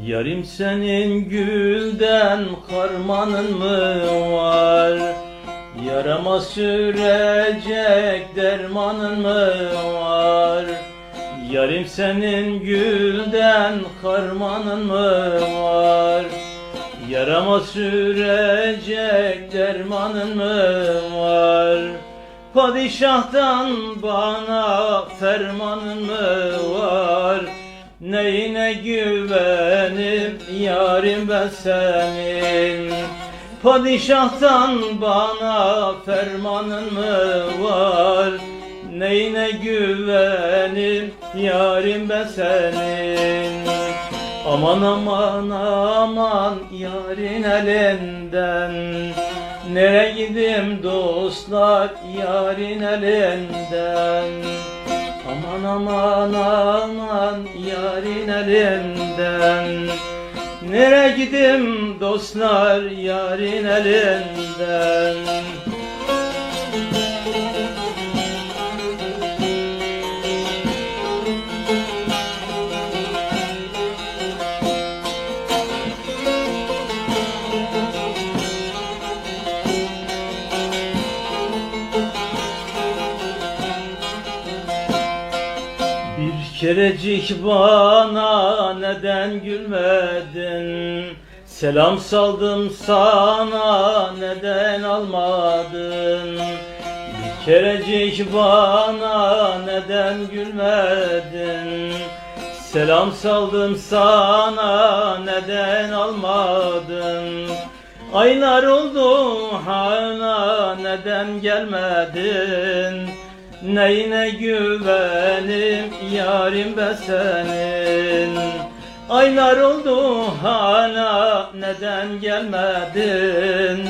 Yarim senin gülden harmanın mı var? Yarama sürecek dermanın mı var? Yarim senin gülden harmanın mı var? Yarama sürecek dermanın mı var? Padişahtan bana fermanın mı? Neyine güvenip yarim ben senin? Padişahtan bana fermanın mı var? Neyine güvenip yarim ben senin? Aman aman aman yarın elinden. Nereye gidim dostlar yarın elinden Aman aman aman yarın elinden. Nereye gidim dostlar yarın elinden kerecik bana neden gülmedin? Selam saldım sana neden almadın? Bir kerecik bana neden gülmedin? Selam saldım sana neden almadın? Aylar oldu hala neden gelmedin? Neyine güvenim yarim ben senin? Aylar oldu hala neden gelmedin?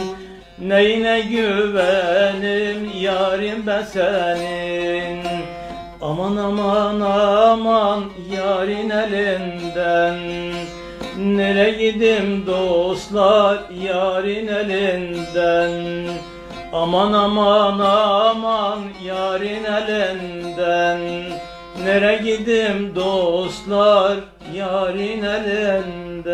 Neyine güvenim yarim ben senin? Aman aman aman yarın elinden. Nereye gidim dostlar yarın elinden Aman aman aman yarın elinden. Nere gidim dostlar yarın elinden